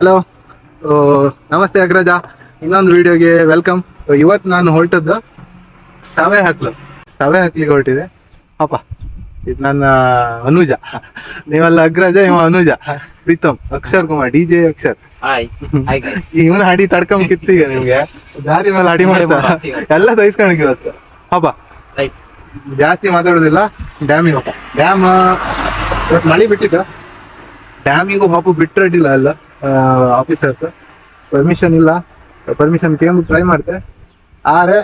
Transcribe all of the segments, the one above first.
Hello ನಮಸ್ತೆ ಅಗ್ರಜ. ಇನ್ನೊಂದು ವಿಡಿಯೋಗೆ ವೆಲ್ಕಮ್ ಇವತ್ತು ನಾನು ಹೊರಟದ್ದು ಸವೆ ಹಾಕ್ಲು. ಸವೆ ಹಾಕ್ಲಿಕ್ಕೆ ಹೊರಟಿದೆ. ಅಪ್ಪ ಇದು ನನ್ನ ಅನುಜ. ನೀವೆಲ್ಲ ಅಗ್ರಜ ಇವ Anuja. Pritam Akshar Kumar D J Akshar. ಇವನ ಹಾಡಿ ತಡ್ಕೊಂಡ್ ಕಿತ್ತೀಗ ನಿಮ್ಗೆ. ದಾರಿ ಮೇಲೆ ಅಡಿ ಮಾಡ್ತಾ. ಎಲ್ಲ ಸಹಿಸ್ಕೊಂಡ್ ಇವತ್ತು. ಹಬ್ಬ ಜಾಸ್ತಿ ಮಾತಾಡೋದಿಲ್ಲ. ಡ್ಯಾಮಿಗೆ ಹೋಗ ಡ್ಯಾಮ್ ಮಳೆ ಬಿಟ್ಟಿದ್ದ. ಡ್ಯಾಮಿಗೂ ಪಾಪ ಅಡ್ಡಿಲ್ಲ ಎಲ್ಲ. ಆಫೀಸರ್ಸ್ ಪರ್ಮಿಷನ್ ಇಲ್ಲ. ಪರ್ಮಿಷನ್ ಕೇಳಿ ಟ್ರೈ ಮಾಡ್ತೆ. ಆರೆ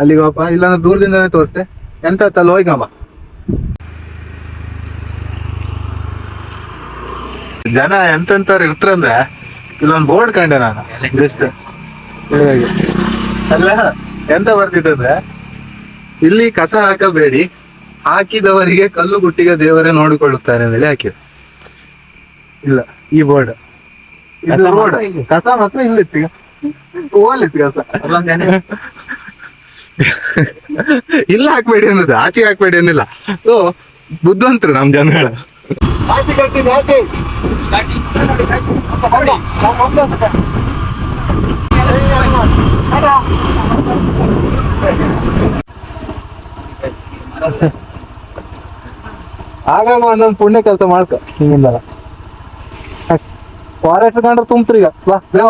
ಅಲ್ಲಿಗೆ ಹೋಗಪ್ಪ ಇಲ್ಲಾಂದ್ರೆ ದೂರದಿಂದನೇ ತೋರಿಸ್ತೆ. ಎಂತ ಜನ ಹೋಯ್ಕಮ್ಮ ಜನ ಎಂತಂತವ್ರು ಇರ್ತಾರಂದ್ರೆ ಇಲ್ಲೊಂದು ಬೋರ್ಡ್ ಕಂಡೆ ನಾನು. ಜಸ್ಟ್ ಅಲ್ಲ, ಎಂತ ಬರ್ತಿತ್ತಂದ್ರೆ ಇಲ್ಲಿ ಕಸ ಹಾಕಬೇಡಿ. ಹಾಕಿದವರಿಗೆ ಕಲ್ಲು ಗುಟ್ಟಿಗೆ ದೇವರೇ ನೋಡಿಕೊಳ್ಳುತ್ತಾರೆ ಅಂತೇಳಿ ಹಾಕಿದ್ರು. ಇಲ್ಲ, ಈ ಬೋರ್ಡ್ ಇದು ರೋಡ್. ಕಸ ಮಾತ್ರ ಇಲ್ಲಿತ್ತು. ಓಲಿತ್ತು ಕಸ. ಇಲ್ಲ ಹಾಕ್ಬೇಡಿ ಅನ್ನೋದು. ಆಚೆ ಹಾಕ್ಬೇಡಿ ಅನ್ನಿಲ್ಲ. ಸೊ ಬುದ್ಧವಂತರು ನಮ್ ಜನಗಳ. ಆಗಾಗ ಒಂದೊಂದು ಪುಣ್ಯ ಕೆಲಸ ಮಾಡ್ಕ. ಹಿಂಗಿಂದಲ್ಲ. ಫಾರೆಸ್ಟ್ ಕಂಡ್ರೆ ತುಂಬ್ತ್ರಿ ಈಗ. ಬಾ ಬೇವ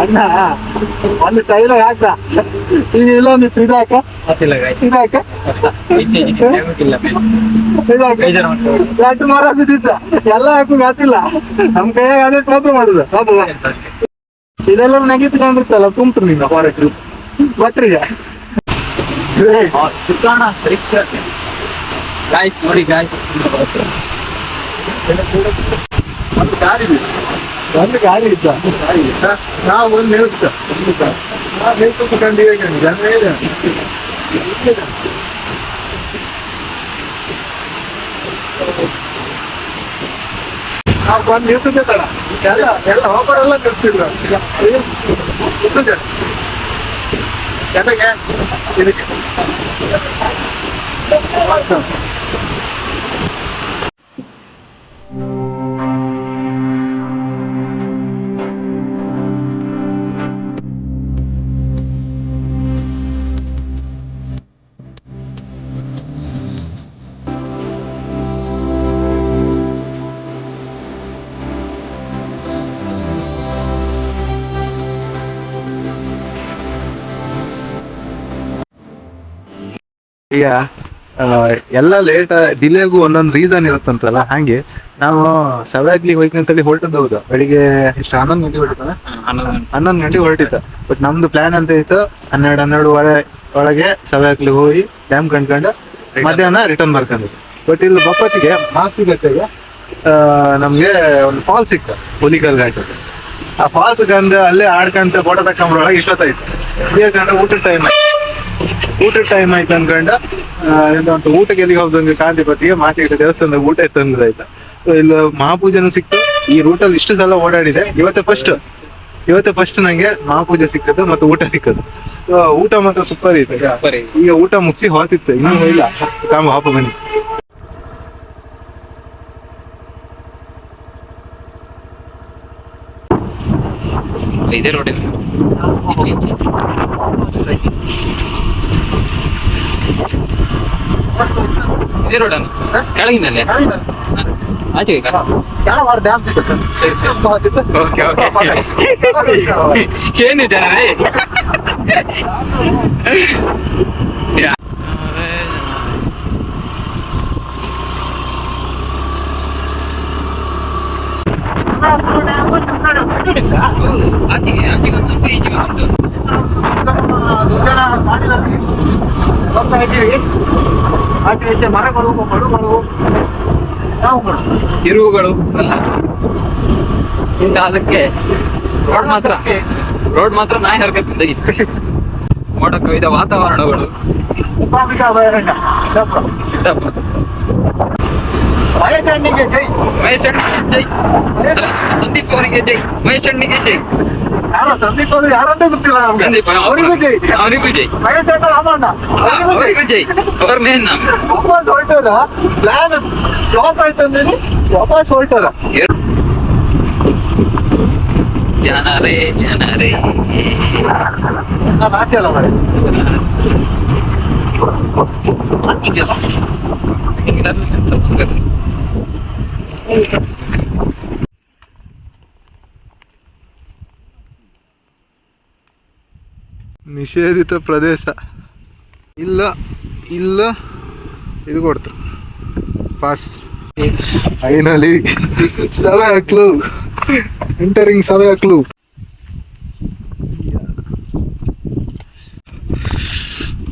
ಅಣ್ಣ ಒಂದು ಸ್ಟೈಲ್ ಹಾಕ್ದ. ಈಗ ಇಲ್ಲ ಒಂದು ಇದಾಕ ಇದಾಕ ಎರಡು ಮರ ಬಿದ್ದಿದ್ದ. ಎಲ್ಲ ಹಾಕು ಗಾತಿಲ್ಲ ನಮ್ ಕೈಯಾಗ ಅದೇ ಟೋಪು ಮಾಡುದು. ಇದೆಲ್ಲ ನಗಿತ್ಕೊಂಡಿರ್ತಲ್ಲ ತುಂಬ್ತ್ರಿ ನಿನ್ನ ಫಾರೆಸ್ಟ್ ಬತ್ರಿ ಗಾಯ್ಸ್ ನೋಡಿ ಗಾಯ್ಸ್ ಒಂದು ಗಾಡಿ ಇದೆ. ಒಂದು ಗಾಡಿ ಇದ್ದ? ಗಾಡಿ ಇದ್ದ. ನಾವು ಒಂದು ನಿಲ್ಸ ನಾವು ನಿಲ್ಸು ಕಂಡಿವೆ ಕಣಿ ಜನ ಇದೆ? ನಾವು ಬಂದು ನಿಲ್ಸಿದ್ದೆ ತಡ ಎಲ್ಲ ಎಲ್ಲ ಹೋಗೋರೆಲ್ಲ ನಿಲ್ಸಿದ್ರು ನಿಲ್ಸಿದ್ದೆ ಚೆನ್ನಾಗೆ ಇದಕ್ಕೆ. ಈಗ ಎಲ್ಲ ಲೇಟ್ ಡಿಲೇಗೂ ಒಂದೊಂದು ರೀಸನ್ ಇರುತ್ತಂತಲ್ಲ ಹಾಗೆ ನಾವು ಸವ್ಯಾಗ್ಲಿಗೆ ಹೋಯ್ಕಂತೇಳಿ ಹೊರಟದ್ದು ಹೌದು ಬೆಳಿಗ್ಗೆ ಎಷ್ಟು ಹನ್ನೊಂದು ಗಂಟೆ ಹೊರಟಿತ್ತ ಹನ್ನೊಂದು ಗಂಟೆ ಹೊರಟಿತ್ತು. ಬಟ್ ನಮ್ದು ಪ್ಲಾನ್ ಅಂತ ಇತ್ತು ಹನ್ನೆರಡು ಹನ್ನೆರಡುವರೆ ಒಳಗೆ ಸವ್ಯಾಗ್ಲಿಗೆ ಹೋಗಿ ಡ್ಯಾಮ್ ಕಂಡ್ಕೊಂಡು ಮಧ್ಯಾಹ್ನ ರಿಟರ್ನ್ ಬರ್ಕೊಂಡು ಬಟ್ ಇಲ್ಲಿ ಬಪ್ಪತ್ತಿಗೆ ಮಾಸ್ತಿ ಗಟ್ಟೆಗೆ ನಮ್ಗೆ ಒಂದು ಫಾಲ್ ಸಿಕ್ತ ಹುಲಿಕಲ್ ಘಾಟ್ ಆ ಫಾಲ್ಸ್ ಕಂಡು ಅಲ್ಲೇ ಆಡ್ಕೊಂತ ಫೋಟೋ ತಕೊಂಬರೊಳಗೆ ಇಷ್ಟೊತ್ತಾಯ್ತು. ಕಂಡು ಊಟದ ಟೈಮ್ ಊಟದ ಟೈಮ್ ಆಯ್ತು ಅನ್ಕೊಂಡ ಅಂತ ಊಟಕ್ಕೆ ಎಲ್ಲಿಗೆ ಹೋಗ್ದಂಗೆ ಕಾಂತಿಪತಿಗೆ ಮಾತಿಗೆ ದೇವಸ್ಥಾನದ ಊಟ ಆಯ್ತು ಅಂದ್ರೆ ಆಯ್ತಾ. ಇಲ್ಲ ಮಹಾಪೂಜೆನೂ ಸಿಕ್ತು. ಈ ರೂಟಲ್ಲಿ ಇಷ್ಟು ಸಲ ಓಡಾಡಿದೆ. ಇವತ್ತು ಫಸ್ಟ್ ಇವತ್ತು ಫಸ್ಟ್ ನಂಗೆ ಮಹಾಪೂಜೆ ಸಿಕ್ಕದು ಮತ್ತೆ ಊಟ ಸಿಕ್ಕದು ಊಟ ಮಾತ್ರ ಸೂಪರ್ ಇತ್ತು. ಈಗ ಊಟ ಮುಗಿಸಿ ಹೋತಿತ್ತು. ಇನ್ನೂ ಇಲ್ಲ. ಕಾಮ ಹಾಪ ಬನ್ನಿ. ಇದೇ ರೋಡ್ ಇದೇ ರೋಡ್ ಅನ್ನು ಕೆಳಗಿಂದಲ್ಲೇ ಆಚೆ ಡ್ಯಾಮ್ ಸಿಕ್ಕತ್ತು ಸರಿ ಸರಿ. ಓಕೆ ಓಕೆ ಏನು ಜನರೇ ಆಚೆಗೆ ಆಚೆಗೆ ಒಂದು ಉಂಟು ಈಚೆಗೆ ಒಂದು ಮಾಡಿದ ಹೋಗ್ತಾ ಇದ್ದೀವಿ ಈಚೆ ಮರಗಳು ಮಡುಗಳು ನಾವು ತಿರುವುಗಳು ಎಲ್ಲ ಇಂಥ ಅದಕ್ಕೆ ರೋಡ್ ಮಾತ್ರ. ರೋಡ್ ಮಾತ್ರ ನಾಯಿ ಹರ್ಕತ್ತಿಂದ ಇತ್ತು ಮೋಡ ಕವಿದ ವಾತಾವರಣಗಳು. ಮಹೇಶ್ ಅಭಯಾರಣ್ಯ. ಸಿದ್ದಾಪುರ. ಸಿದ್ದಾಪುರ. ವಯಸ್ಸಣ್ಣಿಗೆ ಜೈ. ಮಹೇಶ್ ಅಣ್ಣಿಗೆ ಜೈ. ಸಂದೀಪ್ ಅವರಿಗೆ ಜೈ. ಮಹೇಶ್ ಅಣ್ಣಿಗೆ ಜೈ. ಯಾರೋ ಸಂದೀಪ್ ಅವರು ಯಾರಂತ ಗೊತ್ತಿಲ್ಲ ನಮ್ಗೆ ಸಂದೀಪ್ ಅವರಿಗೂ ಜೈ ಅವರಿಗೂ ಜೈ ವಯಸ್ಸಣ್ಣ ರಾಮಣ್ಣ ಅವರಿಗೂ ಜೈ ಅವರಿಗೂ ಜೈ ಅವ್ರ ಮೇನ್ ನಾಮ್ ವಾಪಸ್ ಹೊರಟೋರ ಪ್ಲಾನ್ ಫ್ಲಾಪ್ ಆಯ್ತು ಅಂದೇಳಿ ವಾಪಸ್ ಹೊರಟೋರ ಎರಡು ಜನರೇ ಜನರೇ ನಾನು ಆಸೆ ಅಲ್ಲ ಮಾರೆ ನಿಷೇಧಿತ ಪ್ರದೇಶ. ಇಲ್ಲ ಇಲ್ಲ, ಇದು ಕೊಡ್ತು. Pass finally Savehaklu. Entering Savehaklu.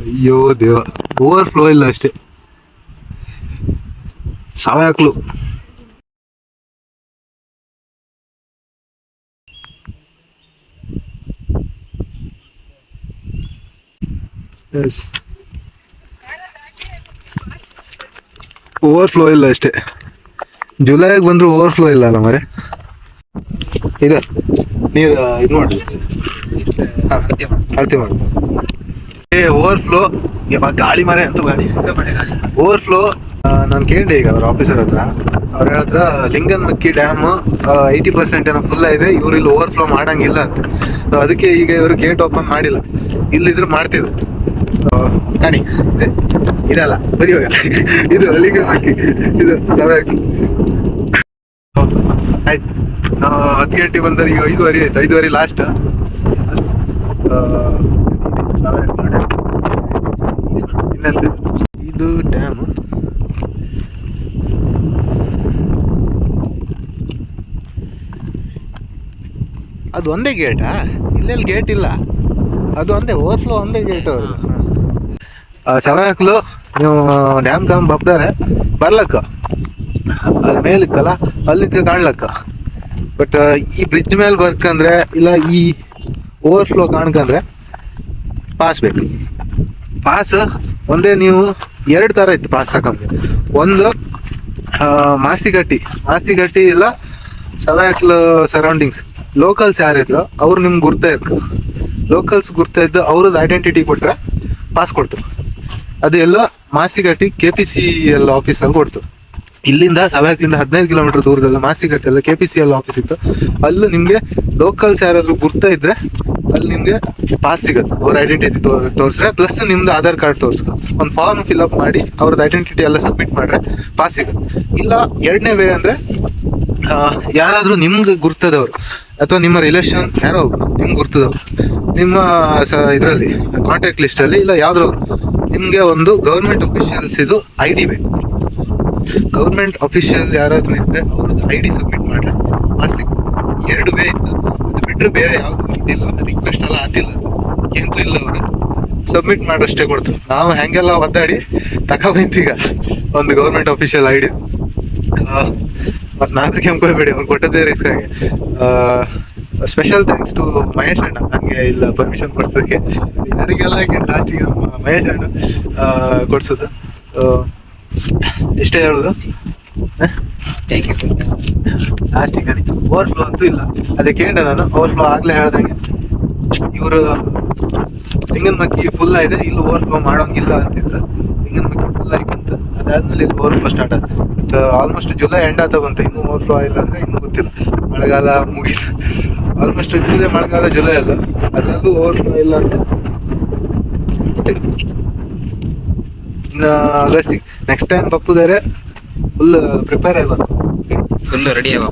ಅಯ್ಯೋ ದೇವ ಓವರ್ ಫ್ಲೋ ಇಲ್ಲ ಅಷ್ಟೇ. ಸವೆ ಹಾಕ್ಲು. ಓವರ್ ಫ್ಲೋ ಇಲ್ಲ ಅಷ್ಟೇ. ಜುಲೈಗೆ ಬಂದ್ರು ಓವರ್ ಫ್ಲೋ ಇಲ್ಲ ಅಲ್ಲ ಮರೆ ಇದೆ ನೀರು ಇದು ಮಾಡಿ ಅಳತೆ ಮಾಡಿ ಏ ಓವರ್ ಫ್ಲೋ ಈಗ ಗಾಳಿ? ಮರೆ ಅಂತ ಗಾಳಿ? ಓವರ್ ಫ್ಲೋ ನಾನು ಕೇಳಿದೆ ಈಗ ಅವ್ರ ಆಫೀಸರ್ ಹತ್ರ. ಅವ್ರ ಹತ್ರ ಲಿಂಗನ್ಮಕ್ಕಿ ಡ್ಯಾಮ್ ಏಯ್ಟಿ ಪರ್ಸೆಂಟ್ ಏನೋ ಫುಲ್ ಇದೆ ಇವ್ರು ಇಲ್ಲಿ ಓವರ್ ಫ್ಲೋ ಮಾಡಂಗಿಲ್ಲ ಅಂತ. ಅದಕ್ಕೆ ಈಗ ಇವರು ಗೇಟ್ ಓಪನ್ ಮಾಡಿಲ್ಲ. ಇಲ್ಲಿದ್ರೆ ಮಾಡ್ತಿದ್ರು. ಕಾಣಿ ಇದೆ. ಇದಲ್ಲ ಬದಿಯೋಗ ಇದು ಅಲ್ಲಿಗೆ ಹಾಕಿ. ಇದು ಸಾವಿರ ಆಯ್ತು. ನಾವು ಹತ್ತು ಗಂಟೆ ಬಂದರೆ ಈಗ ಐದುವರೆ ಆಯ್ತು. ಐದುವರೆ ಲಾಸ್ಟ್ ಇನ್ನಂತೆ? ಇದು ಡ್ಯಾಮ್ ಅದು ಒಂದೇ ಗೇಟಾ ಇಲ್ಲೆಲ್ಲಿ ಗೇಟ್ ಇಲ್ಲ. ಅದು ಒಂದೇ ಓವರ್ಫ್ಲೋ ಒಂದೇ ಗೇಟ್ ಅವರು ಸವಾಕ್ಲು ನೀವು ಡ್ಯಾಮ್ ಕಮ್ ಬಬ್ದಾರೆ ಬರ್ಲಕ್ಕ. ಅಲ್ಲಿ ಮೇಲಿತ್ತಲ್ಲ, ಅಲ್ಲಿ ಕಾಣ್ಲಕ್ಕ. ಬಟ್ ಈ ಬ್ರಿಡ್ಜ್ ಮೇಲೆ ಬರ್ಕಂದ್ರೆ, ಇಲ್ಲ ಈ ಓವರ್ ಫ್ಲೋ ಕಾಣ್ಕಂದ್ರೆ ಪಾಸ್ ಬೇಕು. ಪಾಸ್ ಒಂದೇ ನೀವು ಎರಡು ಥರ ಇತ್ತು ಪಾಸ್ ಹಾಕಂಗೆ. ಒಂದು ಮಾಸ್ತಿಗಟ್ಟಿ. ಮಾಸ್ತಿಗಟ್ಟಿ ಇಲ್ಲ ಸವಾಕ್ಲ ಸರೌಂಡಿಂಗ್ಸ್ ಲೋಕಲ್ಸ್ ಯಾರಿದ್ರು ಅವ್ರು ನಿಮ್ಗೆ ಗುರ್ತಾ ಇರ್ತಾರೆ ಲೋಕಲ್ಸ್ ಗುರ್ತಾ ಇದ್ದು ಅವ್ರದ್ದು ಐಡೆಂಟಿಟಿ ಕೊಟ್ಟರೆ ಪಾಸ್ ಕೊಡ್ತು. ಅದು ಎಲ್ಲ Masigatti K P C L ಆಫೀಸಲ್ಲಿ ಕೊಡ್ತು. ಇಲ್ಲಿಂದ ಸವಾಕ್ಲಿಂದ ಹದಿನೈದು ಕಿಲೋಮೀಟರ್ ದೂರದಲ್ಲ ಮಾಸ್ತಿಗಟ್ಟೆ ಎಲ್ಲ K P C L office ಇತ್ತು. ಅಲ್ಲೂ ನಿಮಗೆ ಲೋಕಲ್ಸ್ ಯಾರಾದರೂ ಗುರ್ತಾ ಇದ್ರೆ ಅಲ್ಲಿ ನಿಮಗೆ ಪಾಸ್ ಸಿಗುತ್ತೆ. ಅವ್ರ ಐಡೆಂಟಿಟಿ ತೋರಿಸ್ರೆ ಪ್ಲಸ್ ನಿಮ್ದು ಆಧಾರ್ ಕಾರ್ಡ್ ತೋರಿಸ್ಕೊ. ಒಂದು ಫಾರ್ಮ್ ಫಿಲ್ಅಪ್ ಮಾಡಿ ಅವ್ರದ್ದು ಐಡೆಂಟಿಟಿ ಎಲ್ಲ ಸಬ್ಮಿಟ್ ಮಾಡ್ರೆ ಪಾಸ್ ಸಿಗುತ್ತೆ. ಇಲ್ಲ ಎರಡನೇ ವೇ ಅಂದರೆ ಯಾರಾದರೂ ನಿಮ್ಗೆ ಗುರ್ತದವ್ರು ಅಥವಾ ನಿಮ್ಮ ರಿಲೇಷನ್ ಯಾರೋ ನಿಮ್ಗೆ ಗುರ್ತದವ್ರು, ನಿಮ್ಮ ಸ ಇದರಲ್ಲಿ ಕಾಂಟ್ಯಾಕ್ಟ್ ಲಿಸ್ಟಲ್ಲಿ ಇಲ್ಲ ಯಾವ್ದ್ರೋ ನಿಮಗೆ ಒಂದು ಗೌರ್ಮೆಂಟ್ ಅಫಿಷಿಯಲ್ಸ್ ಇದು ಐ ಡಿ ಬೇಕು. ಗೌರ್ಮೆಂಟ್ ಅಫಿಷಿಯಲ್ ಯಾರಾದ್ರೂ ಇದ್ರೆ ಅವ್ರದ್ದು ಐ ಡಿ ಸಬ್ಮಿಟ್ ಮಾಡ್ರೆ. ಪಾಸ್ ಎರಡು ವೇ ಇತ್ತು. ಅದು ಬಿಟ್ಟರೆ ಬೇರೆ ಯಾವ್ದು ಇದಿಲ್ಲ ರಿಕ್ವೆಸ್ಟ್ ಎಲ್ಲ ಆಗಿಲ್ಲ ಎಂತೂ ಇಲ್ಲ ಅವರು. ಸಬ್ಮಿಟ್ ಮಾಡಷ್ಟೇ ಕೊಡ್ತಾರೆ. ನಾವು ಹೆಂಗೆಲ್ಲ ಒದ್ದಾಡಿ ತಗೊಬಂತೀಗ ಒಂದು ಗೌರ್ಮೆಂಟ್ ಅಫಿಷಿಯಲ್ ಐ ಡಿ ಮತ್ತು ನಾಲ್ಕು ಕೆಂಕೋಬೇಡಿ ಅವ್ರು ಕೊಟ್ಟದ್ದೇ ರಿಸ್ಕ್ ಆಗಿ ಸ್ಪೆಷಲ್ ಥ್ಯಾಂಕ್ಸ್ ಟು ಮಹೇಶ್ ಅಣ್ಣ. ನನಗೆ ಇಲ್ಲ ಪರ್ಮಿಷನ್ ಕೊಡ್ಸೋದಕ್ಕೆ ಯಾರಿಗೆಲ್ಲ ಲಾಸ್ಟಿಗೆ ನಮ್ಮ ಮಹೇಶ್ ಅಣ್ಣ ಕೊಡ್ಸೋದು. ಇಷ್ಟೇ ಹೇಳೋದು. ಥ್ಯಾಂಕ್ ಯು ಓವರ್ ಫ್ಲೋ ಅಂತೂ ಇಲ್ಲ. ಅದಕ್ಕೆ ಹೇಳಿದೆ ನಾನು ಓವರ್ಫ್ಲೋ ಆಗಲೇ ಹೇಳ್ದಂಗೆ. ಇವರು ಲಿಂಗನ್ಮಕ್ಕಿ ಫುಲ್ ಇದೆ ಇಲ್ಲಿ ಓವರ್ ಫ್ಲೋ ಮಾಡೋಂಗಿಲ್ಲ ಅಂತಿದ್ರು. ಲಿಂಗನ್ಮಕ್ಕಿ ಫುಲ್ ಆಯ್ಕಂತ ಅದಾದ್ಮೇಲೆ ಇಲ್ಲಿ ಓವರ್ಫ್ಲೋ ಸ್ಟಾರ್ಟ್ ಆಯ್ತು ಆಲ್ಮೋಸ್ಟ್ ಜುಲೈ ಎಂಡ್ ಆತ ಬಂತು ಇನ್ನೂ ಓವರ್ಫ್ಲೋ ಇಲ್ಲ ಅಂದ್ರೆ ಇನ್ನೂ ಗೊತ್ತಿಲ್ಲ. ಮಳೆಗಾಲ ಮುಗೀತು. ಆಲ್ಮೋಸ್ಟ್ ಇಟ್ಟಿದೆ ಮಳೆಗಾಲ ಜುಲೈ ಅಲ್ಲ. ಅದರಲ್ಲೂ ಓವರ್ಫ್ಲೋ ಇಲ್ಲ ಅಂತ. ಆಗಸ್ಟಿಗೆ ನೆಕ್ಸ್ಟ್ ಟೈಮ್ ಬಪ್ಪುದಾರೆ ಫುಲ್ ಪ್ರಿಪೇರ್ ಆಗ ಫುಲ್ ರೆಡಿ ಆಗ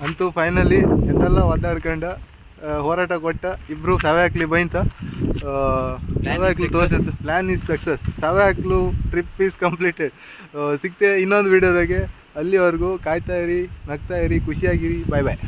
ಅಂತೂ ಫೈನಲಿ ಎಂತೆಲ್ಲ ಒದ್ದಾಡ್ಕೊಂಡ ಹೋರಾಟ ಕೊಟ್ಟ ಇಬ್ರು ಸವೆ ಹಾಕ್ಲಿ ಬೈಂತ Plan is plan plan is success Savehaklu trip is completed ಸಿಗ್ತೆ ಇನ್ನೊಂದು ವಿಡಿಯೋದಾಗೆ ಅಲ್ಲಿವರೆಗೂ ಕಾಯ್ತಾ ಇರಿ ನಗ್ತಾ ಇರಿ ಖುಷಿಯಾಗಿರಿ. ಬಾಯ್ ಬಾಯ್